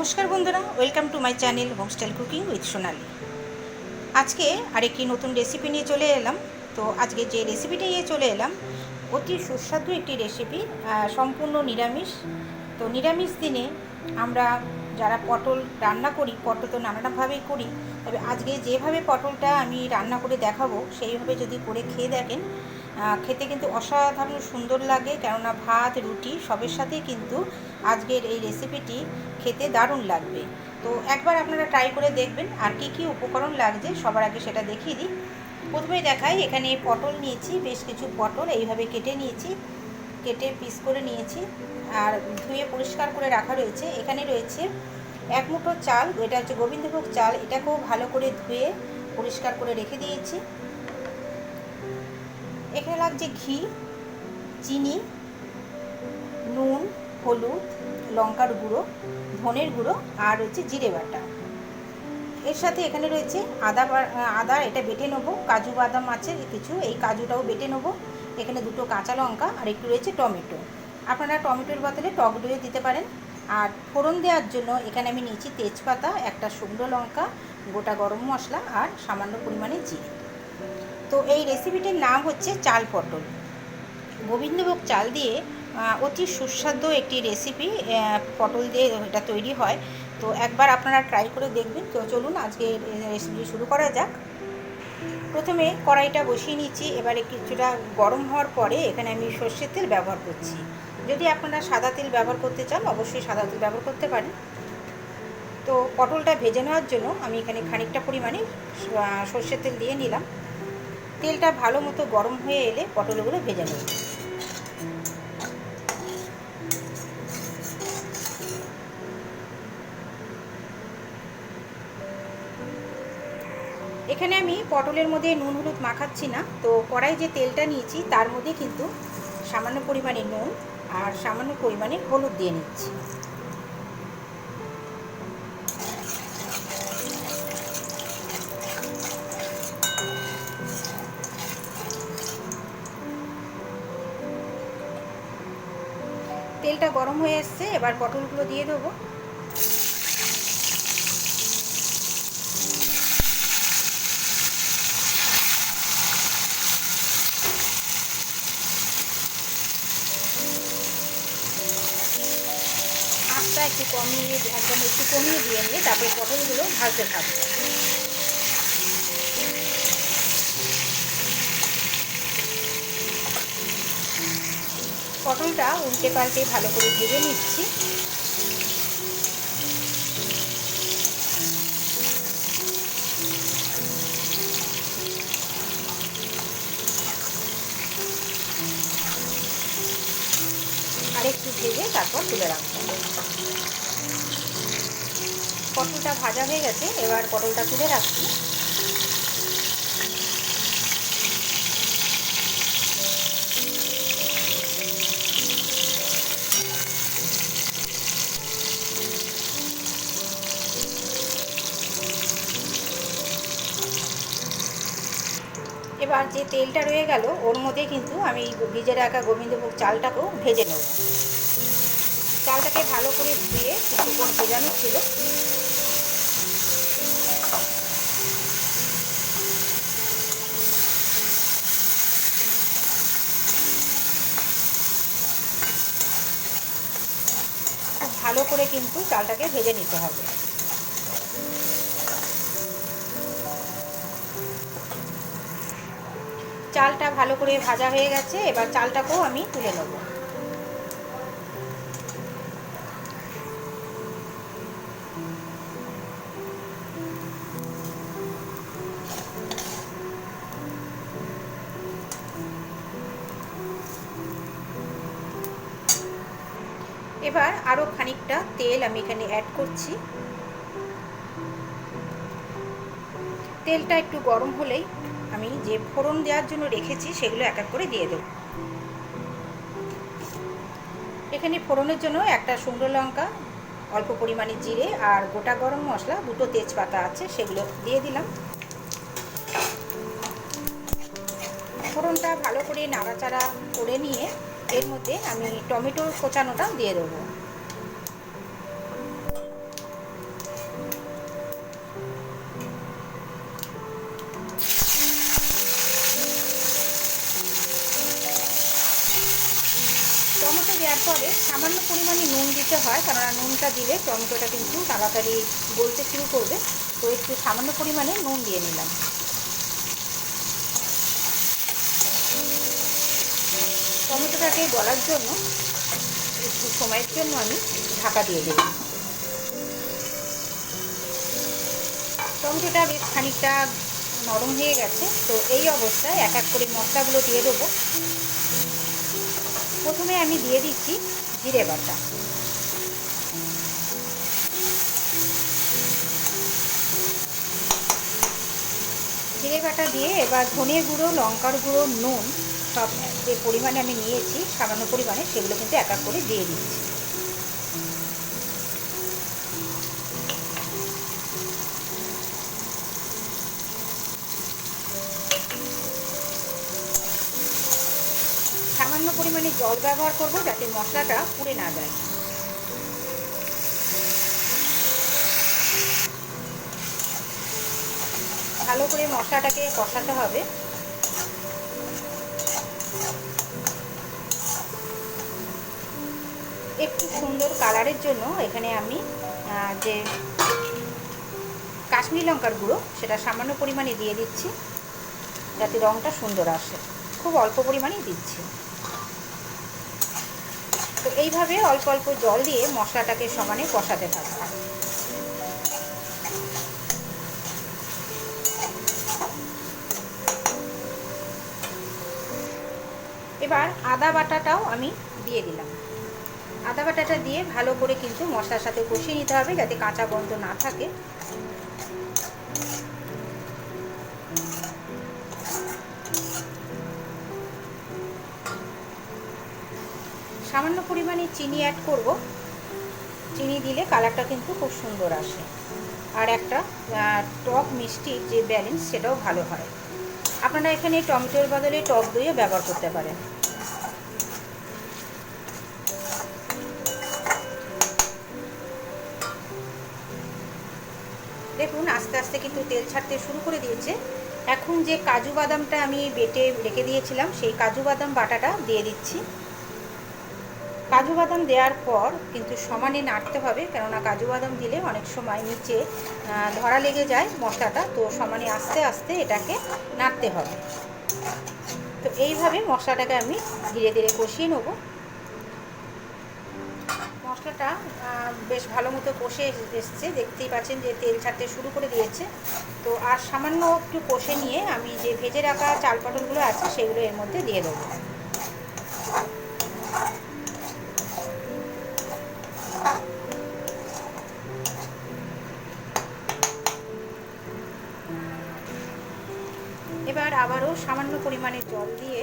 নমস্কার বন্ধুরা welcome to my channel home style cooking with Sonali আজকে আরেকটি নতুন রেসিপি নিয়ে চলে এলাম। তো আজকে যে রেসিপিটি নিয়ে চলে এলাম, অতি সুস্বাদু একটি রেসিপি সম্পূর্ণ নিরামিষ। তো নিরামিষ দিনে আমরা যারা পটল রান্না করি, পটল তো নানানভাবেই করি, তবে আজকে যেভাবে পটলটা আমি রান্না করে দেখাবো, সেইভাবে যদি করে খেয়ে দেখেন খেতে কিন্তু অসাধারণ সুন্দর লাগে, কেননা ভাত, রুটি, সবের সাথে কিন্তু আজকের এই রেসিপিটি খেতে দারুণ লাগবে। তো একবার আপনারা ট্রাই করে দেখবেন, আর কি কি উপকরণ লাগছে, সবার আগে সেটা দেখিয়ে দিই। প্রথমেই দেখাই, এখানে পটল নিয়েছি, বেশ কিছু পটল, এইভাবে কেটে নিয়েছি, কেটে পিস করে নিয়েছি। আর ধুয়ে পরিষ্কার করে রাখা রয়েছে। এখানে রয়েছে এক মুঠো চাল, এটা হচ্ছে গোবিন্দভোগ চাল। এটাকেও ভালো করে ধুয়ে পরিষ্কার করে রেখে দিয়েছি। এখানে লাগছে ঘি, চিনি, নুন, হলুদ, লঙ্কার গুঁড়ো, ধনের গুঁড়ো আর রয়েছে জিরে বাটা। এর সাথে এখানে রয়েছে আদা আদা এটা বেটে নেব, কাজু বাদাম আছে কিছু, এই কাজুটাও বেটে নেব। এখানে দুটো কাঁচা লঙ্কা আর একটু রয়েছে টমেটো। আপনারা টমেটোর বদলে টক দইও দিতে পারেন। আর ফোড়ন দেওয়ার জন্য এখানে আমি নিয়েছি তেজপাতা, একটা শুকনো লঙ্কা, গোটা গরম মশলা আর সামান্য পরিমাণে জিরে। তো এই রেসিপিটির নাম হচ্ছে চাল পটল। গোবিন্দভোগ চাল দিয়ে অতি সুস্বাদু একটি রেসিপি পটল দিয়ে এটা তৈরি হয়। তো একবার আপনারা ট্রাই করে দেখবেন। তো চলুন আজকে রেসিপি শুরু করা যাক। প্রথমে কড়াইটা বসিয়ে নিচ্ছি। এবারে কিছুটা গরম হওয়ার পরে এখানে আমি সর্ষের তেল ব্যবহার করছি। যদি আপনারা সাদা তেল ব্যবহার করতে চান, অবশ্যই সাদা তেল ব্যবহার করতে পারেন। তো পটলটা ভেজে নেওয়ার জন্য আমি এখানে খানিকটা পরিমাণে সর্ষের তেল দিয়ে নিলাম। তেলটা ভালো মতো গরম হয়ে এলে পটলগুলো ভেজে নেব। এখানে আমি পটলের মধ্যে নুন হলুদ মাখাচ্ছি না, তো কড়াই যে তেলটা নিয়েছি, তার মধ্যে কিন্তু সামান্য পরিমাণে নুন আর সামান্য পরিমাণে হলুদ দিয়ে নিচ্ছি। তেলটা গরম হয়ে এসছে এবার পটলগুলো দিয়ে দেবো। কমিয়ে একদম একটু কমিয়ে দিয়ে নিয়ে তারপরে পটলগুলো ভাজতে থাকব। পটলটা উল্টে পাল্টে ভালো করে ভেজে নিচ্ছি। আরেকটু ভেজে তারপর তুলে রাখব। পটলটা ভাজা হয়ে গেছে, এবার পটলটা তুলে রাখছি। এবার যে তেলটা রয়ে গেল, ওর মধ্যে কিন্তু আমি ভিজে রাখা গোবিন্দভোগ চালটাকেও ভেজে নেব। চালটাকে ভালো করে ধুয়ে কিছুক্ষণ ভেজানো ছিল। ভালো করে কিন্তু চালটাকে ভেজে নিতে হবে। চালটা ভালো করে ভাজা হয়ে গেছে, এবার চালটাকেও আমি তুলে নেব। তেল আমি এখানে অ্যাড করছি। তেলটা একটু গরম হলেই আমি যে ফোড়ন দেওয়ার জন্য রেখেছি সেগুলো এক এক করে দিয়ে দেব। এখানে ফোড়নের জন্য একটা শুকনো লঙ্কা, অল্প পরিমাণে জিরে আর গোটা গরম মশলা, দুটো তেজপাতা আছে সেগুলো দিয়ে দিলাম। ফোড়নটা ভালো করে নাড়াচাড়া করে নিয়ে এর মধ্যে আমি টমেটোর কোচানোটা দিয়ে দেবো। পরে সামান্য পরিমাণে নুন দিতে হয়, কেননা নুনটা দিলে টমেটোটা কিন্তু তাড়াতাড়ি গলতে শুরু করবে। তো একটু সামান্য পরিমাণে নুন দিয়ে নিলাম। টমেটোটাকে গলার জন্য একটু সময়ের জন্য আমি ঢাকা দিয়ে দেব টমেটোটা বেশ খানিকটা নরম হয়ে গেছে, তো এই অবস্থায় এক এক করে মশলাগুলো দিয়ে দেবো। প্রথমে আমি দিয়ে দিচ্ছি জিরে বাটা। জিরে বাটা দিয়ে এবার ধনে গুঁড়ো, লঙ্কার গুঁড়ো, নুন সব যে পরিমাণে আমি নিয়েছি, সামান্য পরিমাণে, সেগুলো কিন্তু এক এক করে দিয়ে দিচ্ছি। জল ব্যবহার করব যাতে মশলাটা পুড়ে না যায়। ভালো করে মশলাটাকে কষাতে হবে। একটু সুন্দর কালারের জন্য এখানে আমি যে কাশ্মীরি লঙ্কার গুঁড়ো, সেটা সামান্য পরিমাণে দিয়ে দিচ্ছি, যাতে রঙটা সুন্দর আসে। খুব অল্প পরিমাণেই দিচ্ছি। তো এইভাবে অল্প অল্প জল দিয়ে মশলাটাকে সমানে কষাতে থাকবে। এবার আদা বাটাটাও আমি দিয়ে দিলাম। আদা বাটাটা দিয়ে ভালো করে কিন্তু মশলার সাথে কষিয়ে নিতে হবে যাতে কাঁচা গন্ধ না থাকে। সামান্য পরিমাণে চিনি অ্যাড করব। চিনি দিলে কালারটা কিন্তু খুব সুন্দর আসে। আর একটা টক মিষ্টির যে ব্যালেন্স সেটাও ভালো হয়। আপনারা এখানে টমেটোর বদলে টক দইও ব্যবহার করতে পারেন। দেখুন, আস্তে আস্তে কিন্তু তেল ছাড়তে শুরু করে দিয়েছে। এখন যে কাজু বাদামটা আমি বেটে রেখে দিয়েছিলাম, সেই কাজু বাদাম বাটাটা দিয়ে দিচ্ছি। কাজু বাদাম দেওয়ার পর কিন্তু সমানে নাড়তে হবে, কেননা কাজু বাদাম দিলে অনেক সময় নিচে ধরা লেগে যায় মশলাটা, তো সমানে আস্তে আস্তে এটাকে নাড়তে হবে। তো এইভাবে মশলাটাকে আমি ধীরে ধীরে কষিয়ে নেব। মশলাটা বেশ ভালো মতো কষে এসছে, দেখতেই পাচ্ছেন যে তেল ছাড়তে শুরু করে দিয়েছে। তো আর সামান্য একটু কষে নিয়ে আমি যে ভেজে রাখা চাল পটলগুলো আছে, সেগুলো এর মধ্যে দিয়ে দেবো। এবার আবারও সামান্য পরিমাণে জল দিয়ে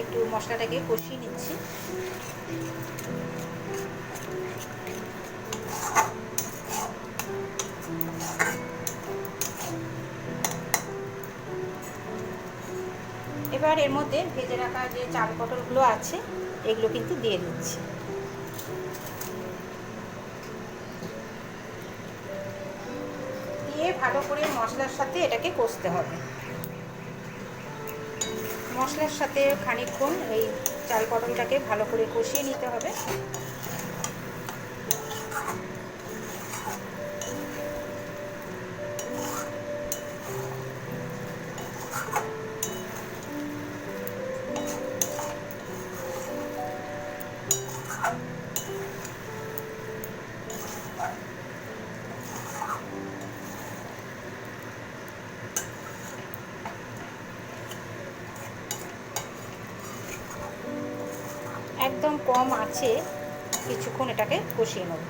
একটু মশলাটাকে কষিয়ে নিচ্ছি। এবার এর মধ্যে ভেজে রাখা যে চাল পটলগুলো আছে, এগুলো কিন্তু দিয়ে দিচ্ছি। ভালো করে মশলার সাথে এটাকে কষতে হবে। মশলার সাথে খানিক্ষণ এই চাল পটলটাকে ভালো করে কষিয়ে নিতে হবে। একদম কম আছে, কিছুক্ষণ এটাকে কষিয়ে নেব।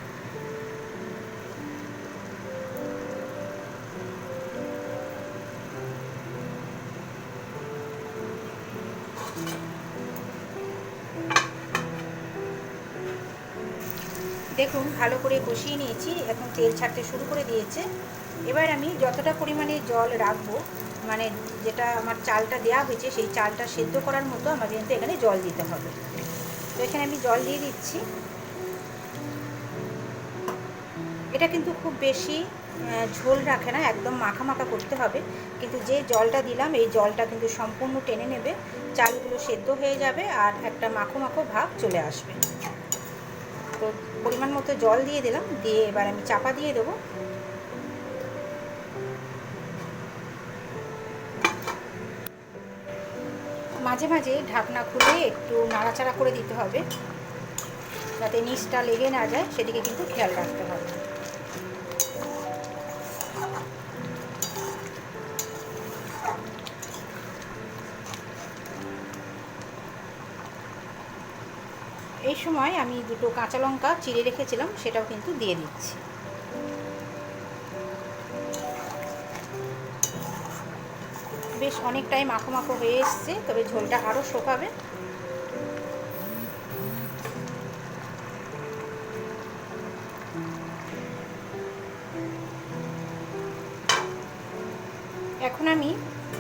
দেখুন, ভালো করে কষিয়ে নিয়েছি, এখন তেল ছাড়তে শুরু করে দিয়েছে। এবার আমি যতটা পরিমাণে জল রাখব মানে যেটা আমার চালটা দেওয়া হয়েছে, সেই চালটা সেদ্ধ করার মতো আমাকে কিন্তু এখানে জল দিতে হবে। তো এখানে আমি জল দিয়ে দিচ্ছি। এটা কিন্তু খুব বেশি ঝোল রাখে না, একদম মাখা মাখা করতে হবে। কিন্তু যে জলটা দিলাম, এই জলটা কিন্তু সম্পূর্ণ টেনে নেবে, চালগুলো সেদ্ধ হয়ে যাবে আর একটা মাখো মাখো ভাব চলে আসবে। তো পরিমাণ মতো জল দিয়ে দিলাম, দিয়ে এবার আমি চাপা দিয়ে দেবো। মাঝে মাঝে ঢাকনা খুলে একটু নাড়াচাড়া করে দিতে হবে। যাতে নিচটা লেগে না যায়, সেদিকে কিন্তু খেয়াল রাখতে হবে। এই সময় আমি দুটো কাঁচা লঙ্কা চিড়ে রেখেছিলাম, সেটাও কিন্তু দিয়ে দিচ্ছি। বেশ অনেকটাই মাখো মাখো হয়ে এসছে, তবে ঝোলটা আরও শোকাবে। এখন আমি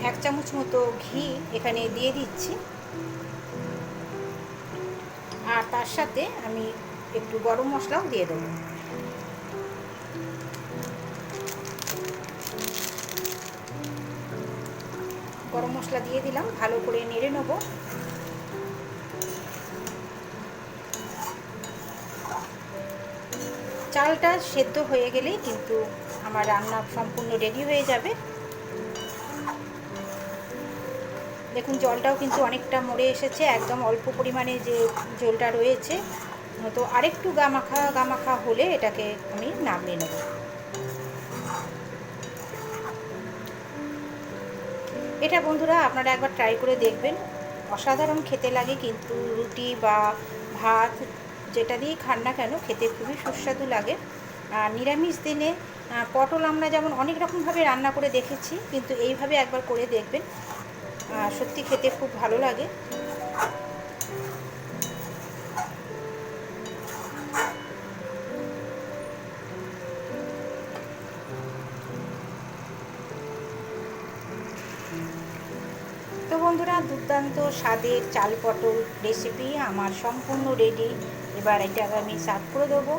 এক চামচ মতো ঘি এখানে দিয়ে দিচ্ছি। আর তার সাথে আমি একটু গরম মশলাও দিয়ে দেবো। গরম মশলা দিয়ে দিলাম, ভালো করে নেড়ে নেব। চালটা সেদ্ধ হয়ে গেলেই কিন্তু আমার রান্না সম্পূর্ণ রেডি হয়ে যাবে। দেখুন, জলটাও কিন্তু অনেকটা মরে এসেছে, একদম অল্প পরিমাণে যে জলটা রয়েছে, তো আরেকটু গামাখা গামাখা হলে এটাকে আমি নামিয়ে নেব। এটা বন্ধুরা আপনারা একবার ট্রাই করে দেখবেন। অসাধারণ খেতে লাগে কিন্তু রুটি বা ভাত যেটা দিয়েই খান না কেন, খেতে খুবই সুস্বাদু লাগে। আর নিরামিষ দিনে পটল আমরা যেমন অনেক রকমভাবে রান্না করে দেখেছি, কিন্তু এইভাবে একবার করে দেখবেন। সত্যি খেতে খুব ভালো লাগে। দুর্দান্ত স্বাদের চাল পটল রেসিপি আমার সম্পূর্ণ রেডি এবার এটা আমি সার্ভ করে দেবো।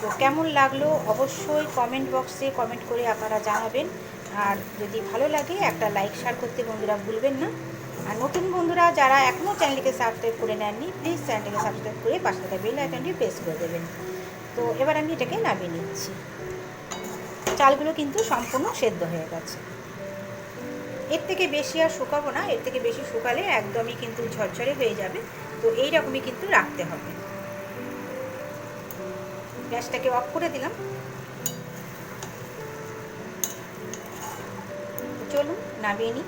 তো কেমন লাগল অবশ্যই কমেন্ট বক্সে কমেন্ট করে আপনারা জানাবেন। আর যদি ভালো লাগে একটা লাইক শেয়ার করতে বন্ধুরা ভুলবেন না। আর নতুন বন্ধুরা যারা এখনও চ্যানেলকে সাবস্ক্রাইব করে নেননি প্লিজ চ্যানেলকে সাবস্ক্রাইব করে পাশে থাকা বেল আইকনটি প্রেস করে দেবেন। তো এবার আমি এটাকে নামিয়ে নিচ্ছি। চালগুলো কিন্তু সম্পূর্ণ সেদ্ধ হয়ে গেছে। এর থেকে বেশি আর শুকাবো না, এর থেকে বেশি শুকালে একদমই কিন্তু ঝরঝরে হয়ে যাবে। তো এই রকমই কিন্তু রাখতে হবে। গ্যাসটাকে অফ করে দিলাম। চলুন, নামিয়ে নিই।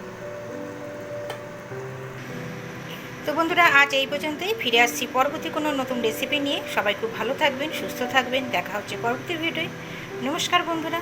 তো বন্ধুরা, আজ এই পর্যন্তই। ফিরে আসছি পরবর্তী কোনো নতুন রেসিপি নিয়ে। সবাই খুব ভালো থাকবেন, সুস্থ থাকবেন। দেখা হচ্ছে পরবর্তী ভিডিওয় নমস্কার বন্ধুরা।